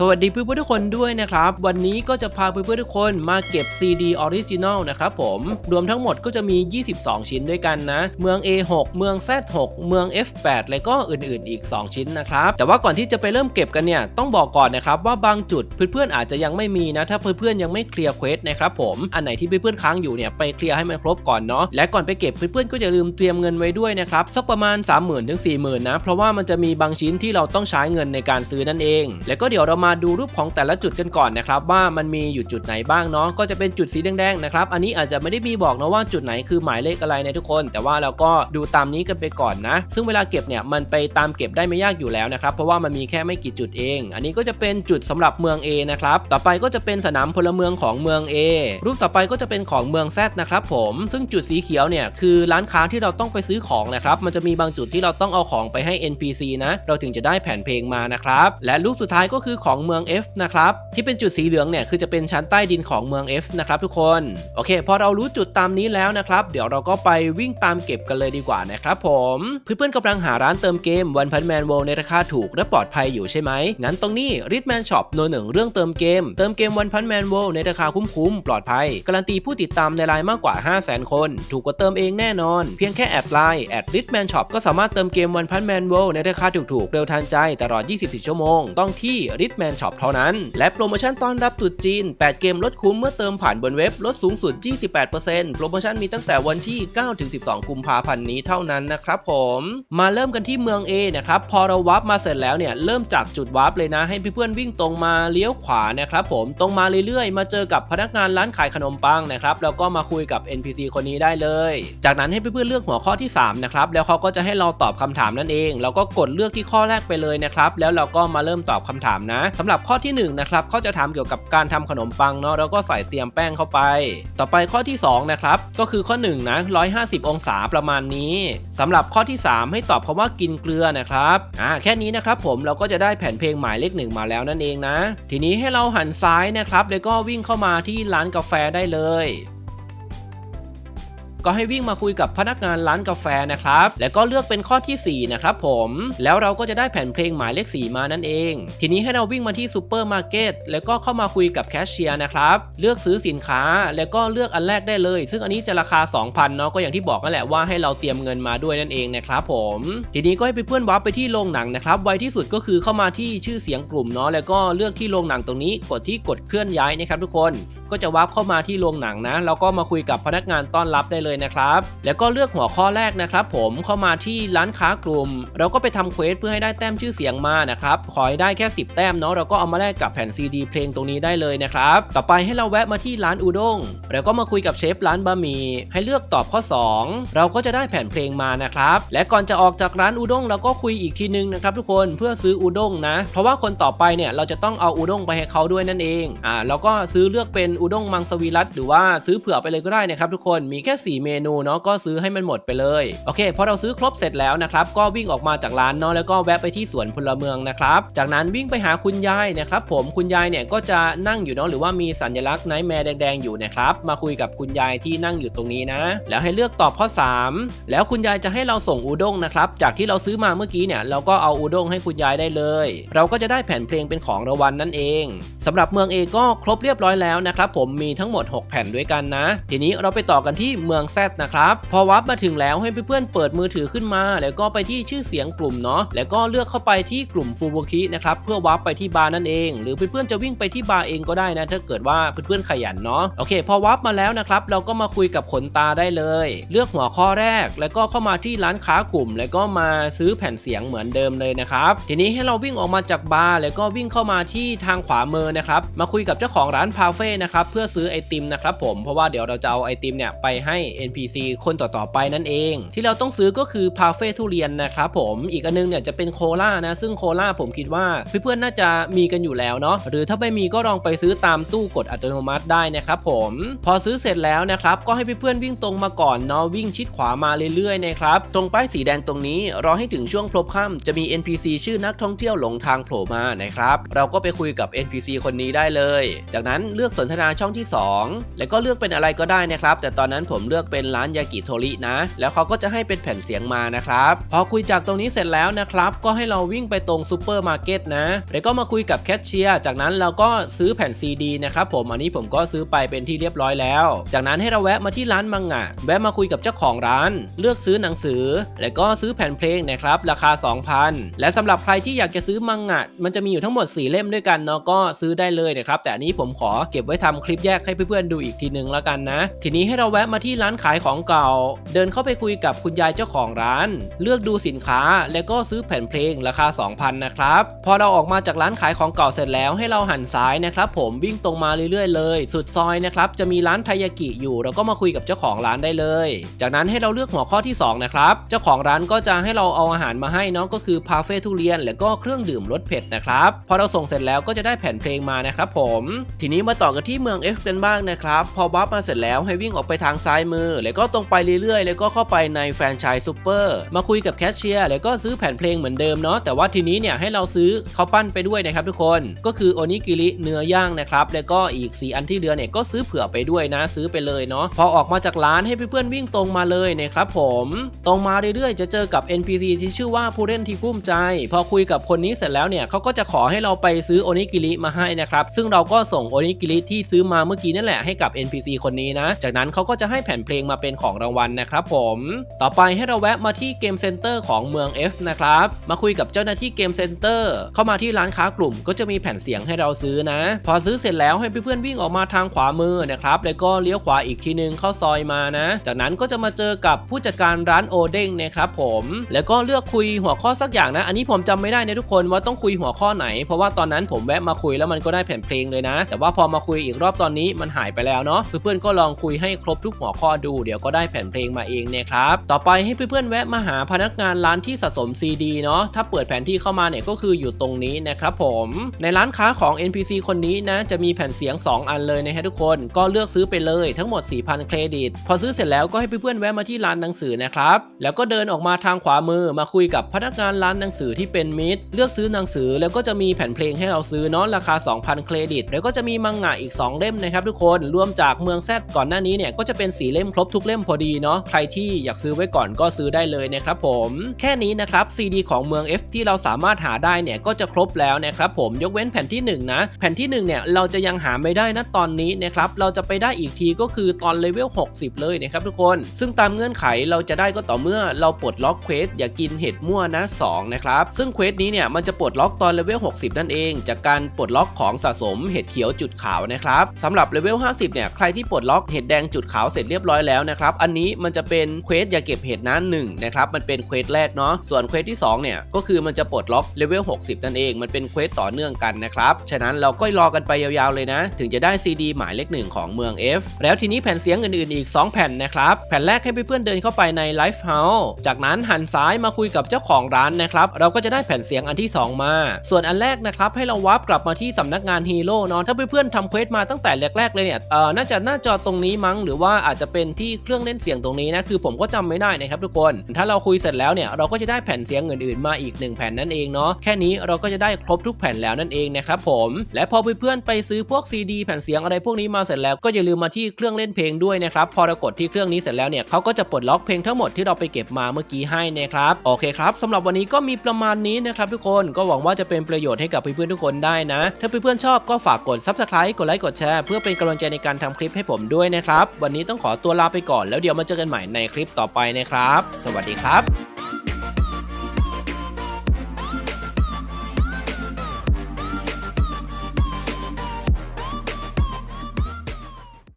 สวัสดีเพื่อนๆทุกคนด้วยนะครับ วันนี้ก็จะพาเพื่อนๆทุกคนมาเก็บ CD Original นะครับผมรวมทั้งหมดก็จะมี 22 ชิ้นด้วยกันนะ เมือง A6 เมือง Z6 เมือง F8 และก็อื่นๆอีก 2 ชิ้นนะครับ แต่ว่าก่อนที่จะไปเริ่มเก็บกันเนี่ย ต้องบอกก่อนนะครับว่าบางจุดเพื่อนๆอาจจะยังไม่มีนะ ถ้าเพื่อนๆยังไม่เคลียร์เควสนะครับผมอันไหนที่เพื่อนๆค้างอยู่เนี่ยไปเคลียร์ให้มันครบก่อนเนาะและก่อนไปเก็บเพื่อนๆก็อย่าลืมเตรียมเงินไว้ด้วยนะครับสักประมาณ 30,000 ถึง 40,000 นะเพราะว่ามันจะมีบางชิ้นที่เราต้องใช้เงินในการซื้อนั่นเอง แล้วก็เดี๋ยวเรามาาดูรูปของแต่ละจุดกันก่อนนะครับว่ามันมีอยู่จุดไหนบ้างเนาะก็จะเป็นจุดสีแดงๆนะครับอันนี้อาจจะไม่ได้มีบอกนะว่าจุดไหนคือหมายเลขอะไรนะทุกคน แต่ว่าเราก็ดูตามนี้กันไปก่อนนะ ซึ่งเวลาเก็บเนี่ยมันไปตามเก็บได้ไม่ยากอยู่แล้วนะครับเพราะว่ามันมีแค่ไม่กี่จุดเอง อันนี้ก็จะเป็นจุดสำหรับเมือง A นะครับต่อไปก็จะเป็นสนามพลเมืองของเมือง A รูปต่อไปก็จะเป็นของเมือง Z นะครับผมซึ่งจุดสีเขียวเนี่ยคือร้านค้าที่เราต้องไปซื้อของนะครับมันจะมีบางจุดที่เราต้องเอาของไปให้ NPC นะเราถึงจะได้แผ่นเพลงมานะครับและรูปสุดท้ายก็คือของของเมือง F นะครับที่เป็นจุดสีเหลืองเนี่ยคือจะเป็นชั้นใต้ดินของเมือง F นะครับทุกคนโอเค พอเรารู้จุดตามนี้แล้วนะครับ เดี๋ยวเราก็ไปวิ่งตามเก็บกันเลยดีกว่านะครับผมเพื่อนๆกำลังหาร้านเติมเกม One Punch Man World ในราคาถูกและปลอดภัยอยู่ใช่ไหมงั้นตรงนี้ Ritman Shop โนหนึ่งเรื่องเติมเกม เติมเกม One Punch Man World ในราคาคุ้มๆปลอดภัยการันตีผู้ติดตามในไลน์มากกว่า 500,000 คน ถูกกว่าเติมเองแน่นอน เพียงแค่แอดไลน์แอด Ritman Shop ก็สามารถเติมเกม One Punch Man World ในราคาถูกๆเร็วทันใจตลอด 24 ชั่วโมง ต้องที่ Ritman Shop เท่านั้น และโปรโมชั่นต้อนรับตรุษจีน 8 เกมลดคุ้มเมื่อเติมผ่านบนเว็บ ลดสูงสุด 28%โปรโมชั่นมีตั้งแต่วันที่ 9-12 กุมภาพันธ์นี้เท่านั้นนะครับผม มาเริ่มกันที่เมือง A นะครับพอเราวาร์ปมาเสร็จแล้วเนี่ยเริ่มจากจุดวาร์ปเลยนะ ให้เพื่อนๆวิ่งตรงมาเลี้ยวขวานะครับผมตรงมาเรื่อยๆ มาเจอกับพนักงานร้านขายขนมปังนะครับแล้วก็มาคุยกับ NPC คนนี้ได้เลย จากนั้นให้เพื่อนๆเลือกหัวข้อที่3นะครับแล้วเขาก็จะให้เราตอบคำถามนั่นเอง เราก็กดเลือกที่ข้อแรกไปเลยนะครับแล้วเราก็มาเริ่มตอบคำถามนะสำหรับข้อที่1นะครับเขาจะถามเกี่ยวกับการทำขนมปังเนาะแล้วก็ใส่เตรียมแป้งเข้าไป ต่อไปข้อที่2นะครับก็คือข้อ1นะ150 องศาประมาณนี้สำหรับข้อที่ 3 ให้ตอบคำว่ากินเกลือนะครับอ่าแค่นี้นะครับผมเราก็จะได้แผ่นเพลงหมายเลขหนึ่งมาแล้วนั่นเองนะ ทีนี้ให้เราหันซ้ายนะครับแล้วก็วิ่งเข้ามาที่ร้านกาแฟได้เลย ก็ให้วิ่งมาคุยกับพนักงานร้านกาแฟนะครับ แล้วก็เลือกเป็นข้อทีสี่4นะครับผม แล้วเราก็จะได้แผ่นเพลงหมายเลข 4 มานั่นเอง ทีนี้ให้เราวิ่งมาที่ซูเปอร์มาร์เก็ตแล้วก็เข้ามาคุยกับแคชเชียร์นะครับ เลือกซื้อสินค้าแล้วก็เลือกอันแรกได้เลย ซึ่งอันนี้จะราคา 2,000เนาะก็อย่างที่บอกนั่นแหละว่าให้เราเตรียมเงินมาด้วยนั่นเองนะครับผม ทีนี้ก็ให้เพื่อนๆวับไปที่โรงหนังนะครับ ไวที่สุดก็คือเข้ามาที่ชื่อเสียงกลุ่มเนาะแล้วก็เลือกที่โรงหนังตรงนี้กดที่กดเคลื่อนย้ายนะครับทุกคน ก็จะวับเข้ามาที่โรงหนังนะแล้วก็มาคุยกับพนักงานต้อนรับได้เลยนะครับ แล้วก็เลือกหัวข้อแรกนะครับ ผมเข้ามาที่ร้านค้ากลุ่ม เราก็ไปทำเควสเพื่อให้ได้แต้มชื่อเสียงมานะครับขอให้ได้แค่ 10 แต้มเนาะเราก็เอามาแลกกับแผ่นซีดีเพลงตรงนี้ได้เลยนะครับต่อไปให้เราแวะมาที่ร้านอุด้งแล้วก็มาคุยกับเชฟร้านบะหมี่ให้เลือกตอบข้อ 2 เราก็จะได้แผ่นเพลงมานะครับและก่อนจะออกจากร้านอุด้งเราก็คุยอีกทีนึงนะครับทุกคนเพื่อซื้ออุด้งนะ เพราะว่าคนต่อไปเนี่ยเราจะต้องเอาอุด้งไปให้เขาด้วยนั่นเองอ่าเราก็ซื้อเลือกเป็นอุด้งมังสวิรัตหรือว่าซื้อเผื่อไปเลยก็ได้นะครับทุกคนมีแค่ 4 เมนูเนาะก็ซื้อให้มันหมดไปเลยโอเคพอเราซื้อครบเสร็จแล้วนะครับก็วิ่งออกมาจากร้านเนาะแล้วก็แวะไปที่สวนพลเมืองนะครับจากนั้นวิ่งไปหาคุณยายนะครับผมคุณยายเนี่ยก็จะนั่งอยู่เนาะหรือว่ามีสัญลักษณ์ไนท์แมร์แดงๆอยู่นะครับมาคุยกับคุณยายที่นั่งอยู่ตรงนี้นะ แล้วให้เลือกตอบข้อ 3 แล้วคุณยายจะให้เราส่งอุด้งนะครับจากที่เราซื้อมาเมื่อกี้เนี่ยเราก็เอาอุด้งให้คุณยายได้เลย เราก็จะได้แผ่นเพลงเป็นของรางวัลนั่นเองสำหรับเมืองเอก็ครบเรียบร้อยแล้วนะครับผมมีทั้งหมด 6 แผ่นด้วยกันนะ ทีนี้เราไปต่อกันที่เมืองแซดนะครับ พอวับมาถึงแล้วให้เพื่อนๆเปิดมือถือขึ้นมา แล้วก็ไปที่ชื่อเสียงกลุ่มเนาะแล้วก็เลือกเข้าไปที่กลุ่มฟูโบคินะครับเพื่อวับไปที่บาร์นั่นเอง หรือเพื่อนๆจะวิ่งไปที่บาร์เองก็ได้นะถ้าเกิดว่าเพื่อนๆขยันเนาะโอเค พอวับมาแล้วนะครับเราก็มาคุยกับขนตาได้เลย เลือกหัวข้อแรก แล้วก็เข้ามาที่ร้านค้ากลุ่ม แล้วก็มาซื้อแผ่นเสียงเหมือนเดิมเลยนะครับทีนี้ให้เราวิ่งออกมาจากบาร์แล้วก็วิ่งเข้ามาที่ทางขวามือนะครับมาคุยกับเจ้าของร้านพาเฟ่นะครับเพื่อซื้อไอติมนะครับผมเพราะว่าเดี๋ยวเราจะเอาไอติมเนี่ยไปให้ NPC คนต่อๆไปนั่นเอง ที่เราต้องซื้อก็คือพาเฟ่ทุเรียนนะครับผมอีกอันนึงเนี่ยจะเป็นโคลานะซึ่งโคลาผมคิดว่าเพื่อนๆน่าจะมีกันอยู่แล้วเนาะหรือถ้าไม่มีก็ลองไปซื้อตามตู้กดอัตโนมัติได้นะครับผมพอซื้อเสร็จแล้วนะครับก็ให้เพื่อนๆวิ่งตรงมาก่อนเนาะวิ่งชิดขวามาเรื่อยๆนะครับตรงป้ายสีแดงตรงนี้รอให้ถึงช่วงพลบค่ำจะมี NPC ชื่อนักท่องเที่ยวหลงทางโผล่มานะครับเราก็ไปคุยกับ NPC คนนี้ได้เลย จากนั้นเลือกสนทนาช่องที่ 2 แล้วก็เลือกเป็นอะไรก็ได้นะครับ แต่ตอนนั้นผมเลือกเป็นร้านยากิโทรินะ แล้วเขาก็จะให้เป็นแผ่นเสียงมานะครับ พอคุยจากตรงนี้เสร็จแล้วนะครับ ก็ให้เราวิ่งไปตรงซูเปอร์มาร์เก็ตนะ แล้วก็มาคุยกับแคชเชียร์ จากนั้นเราก็ซื้อแผ่นซีดีนะครับผม อันนี้ผมก็ซื้อไปเป็นที่เรียบร้อยแล้ว จากนั้นให้เราแวะมาที่ร้านมังงะ แวะมาคุยกับเจ้าของร้าน เลือกซื้อหนังสือ แล้วก็ซื้อแผ่นเพลงนะครับ ราคา 2,000 และสำหรับใครที่อยากจะซื้อมังงะ มันจะมีอยู่ทั้งหมด 4 เล่มด้วยกันเนาะ ก็ซื้อได้เลยนะครับ แต่อันนี้ผมขอเก็บไว้ทำคลิปแยกให้เพื่อนๆดูอีกทีนึงแล้วกันนะ ทีนี้ให้เราแวะมาที่ร้านขายของเก่า เดินเข้าไปคุยกับคุณยายเจ้าของร้าน เลือกดูสินค้าแล้วก็ซื้อแผ่นเพลงราคา 2,000 นะครับ พอเราออกมาจากร้านขายของเก่าเสร็จแล้วให้เราหันซ้ายนะครับผมวิ่งตรงมาเรื่อยๆเลย สุดซอยนะครับจะมีร้านไทยากิอยู่ เราก็มาคุยกับเจ้าของร้านได้เลย จากนั้นให้เราเลือกหัวข้อที่สองนะครับ เจ้าของร้านก็จะให้เราเอาอาหารมาให้เนาะก็คือพาเฟ่ทุเรียน แล้วก็เครื่องดื่มรสเผ็ดนะครับพอเราส่งเสร็จแล้วก็จะได้แผ่นเพลงมานะครับผม ทีนี้มาต่อกันที่เมือง F กันบ้างนะครับ พอบัฟมาเสร็จแล้วให้วิ่งออกไปทางซ้ายมือ แล้วก็ตรงไปเรื่อยๆ แล้วก็เข้าไปในแฟรนไชส์ซูเปอร์มาคุยกับแคชเชียร์แล้วก็ซื้อแผ่นเพลงเหมือนเดิมเนาะแต่ว่าทีนี้เนี่ยให้เราซื้อเขาปั้นไปด้วยนะครับทุกคนก็คือโอนิกิริเนื้อย่างนะครับแล้วก็อีก 4 อันที่เหลือเนี่ยก็ซื้อเผื่อไปด้วยนะซื้อไปเลยเนาะพอออกมาจากร้านให้เพื่อนๆวิ่งตรงมาเลยนะครับผมตรงมาเรื่อยๆ จะเจอกับ NPC ที่ชื่อว่าผู้เล่นที่กุ้มใจ พอคุยกับคนนี้เสร็จแล้วเนี่ยเขาก็จะขอให้เราไปซื้อโอนิกิริมาให้นะครับซึ่งเราก็ส่งโอนิกิริที่ซื้อื้อมาเมื่อกี้นั่นแหละให้กับ NPC คนนี้นะ จากนั้นเขาก็จะให้แผ่นเพลงมาเป็นของรางวัลนะครับผม ต่อไปให้เราแวะมาที่เกมเซ็นเตอร์ของเมือง F นะครับ มาคุยกับเจ้าหน้าที่เกมเซ็นเตอร์เข้ามาที่ร้านค้ากลุ่ม ก็จะมีแผ่นเสียงให้เราซื้อนะ พอซื้อเสร็จแล้วให้เพื่อนๆวิ่งออกมาทางขวามือนะครับแล้วก็เลี้ยวขวาอีกทีนึงเข้าซอยมานะ จากนั้นก็จะมาเจอกับผู้จัดการร้านโอเด้งนะครับผม แล้วก็เลือกคุยหัวข้อสักอย่างนะ อันนี้ผมจำไม่ได้นะทุกคนว่าต้องคุยหัวข้อไหน เพราะว่าตอนนั้นผมแวะมาคุยแล้วมันก็ได้แผ่นเพลงเลยนะ แต่ว่าพอมาคุยอีกรอบตอนนี้มันหายไปแล้วเนาะเพื่อนๆก็ลองคุยให้ครบทุกหัวข้อดูเดี๋ยวก็ได้แผ่นเพลงมาเองนะครับต่อไปให้เพื่อนๆแวะมาหาพนักงานร้านที่สะสม CD เนาะถ้าเปิดแผนที่เข้ามาเนี่ยก็คืออยู่ตรงนี้นะครับผมในร้านค้าของ NPC คนนี้นะจะมีแผ่นเสียง 2 อันเลยนะฮะทุกคนก็เลือกซื้อไปเลยทั้งหมด 4,000 เครดิต พอซื้อเสร็จแล้วก็ให้เพื่อนๆแวะมาที่ร้านหนังสือนะครับแล้วก็เดินออกมาทางขวามือมาคุยกับพนักงานร้านหนังสือที่เป็นมิตร เลือกซื้อหนังสือแล้วก็จะมีแผ่นเพลงให้เราซื้อเนาะราคา 2,000 เครดิต แล้วก็จะมีมังงะอีก 2เล่มนะครับทุกคนรวมจากเมืองแซดก่อนหน้านี้เนี่ยก็จะเป็นสีเล่มครบทุกเล่มพอดีเนาะใครที่อยากซื้อไว้ก่อนก็ซื้อได้เลยนะครับผมแค่นี้นะครับ CD ของเมือง F ที่เราสามารถหาได้เนี่ยก็จะครบแล้วนะครับผมยกเว้นแผ่นที่ 1 นะ แผ่นที่ 1 เนี่ยเราจะยังหาไม่ได้นะตอนนี้นะครับเราจะไปได้อีกทีก็คือตอนเลเวล60 เลยนะครับทุกคน ซึ่งตามเงื่อนไขเราจะได้ก็ต่อเมื่อเราปลดล็อกเควสอย่ากินเห็ดมั่วนะ2นะครับซึ่งเควสนี้เนี่ยมันจะปลดล็อกตอนเลเวล60 นั่นเอง จากการปลดล็อกของสะสมเห็ดเขียวจุดขาวนะครับสำหรับเลเวล 50 เนี่ย ใครที่ปลดล็อกเห็ดแดงจุดขาวเสร็จเรียบร้อยแล้วนะครับ อันนี้มันจะเป็นเควสอย่าเก็บเห็ดนั้นหนึ่งนะครับ มันเป็นเควสแรกเนาะ ส่วนเควสที่ 2 เนี่ย ก็คือมันจะปลดล็อกเลเวล 60 นั่นเอง มันเป็นเควสต่อเนื่องกันนะครับ ฉะนั้นเราก็รอกันไปยาวๆเลยนะ ถึงจะได้ CD หมายเลขหนึ่งของเมือง F แล้วทีนี้แผ่นเสียงอื่นๆอีก 2 แผ่นนะครับ แผ่นแรกให้เพื่อนๆเดินเข้าไปใน Live House จากนั้นหันซ้ายมาคุยกับเจ้าของร้านนะครับเราก็จะได้แผ่นเสียงอันที่ 2 มา ส่วนอันแรกนะครับให้เราวาร์ปกลับมาที่สำนักงานฮีโร่เนาะถ้าเพื่อนๆทำเควสมาตั้งแต่แรกๆเลยเนี่ยเอ่อน่าจะหน้าจอตรงนี้มั้ง หรือว่าอาจจะเป็นที่เครื่องเล่นเสียงตรงนี้นะคือผมก็จำไม่ได้นะครับทุกคน ถ้าเราคุยเสร็จแล้วเนี่ยเราก็จะได้แผ่นเสียงอื่นๆมาอีก 1 แผ่นนั่นเองเนาะแค่นี้เราก็จะได้ครบทุกแผ่นแล้วนั่นเองนะครับผมและพอเพื่อนๆไปซื้อพวก CD แผ่นเสียงอะไรพวกนี้มาเสร็จแล้วก็อย่าลืมมาที่เครื่องเล่นเพลงด้วยนะครับพอเรากดที่เครื่องนี้เสร็จแล้วเนี่ยเขาก็จะปลดล็อกเพลงทั้งหมดที่เราไปเก็บมาเมื่อกี้ให้นะครับโอเคครับสำหรับวันนี้ก็มีประมาณนี้นะครับทุกคนก็หวังว่าจะเป็นประโยชน์ให้กับเพื่อนๆทุกคนได้นะ ถ้าเพื่อนๆชอบก็ฝากกด Subscribe กดไลค์กดแชร์ เพื่อเป็นกำลังใจในการทำคลิปให้ผมด้วยนะครับ วันนี้ต้องขอตัวลาไปก่อนแล้วเดี๋ยวมาเจอกันใหม่ในคลิปต่อไปนะครับ สวัสดีครับ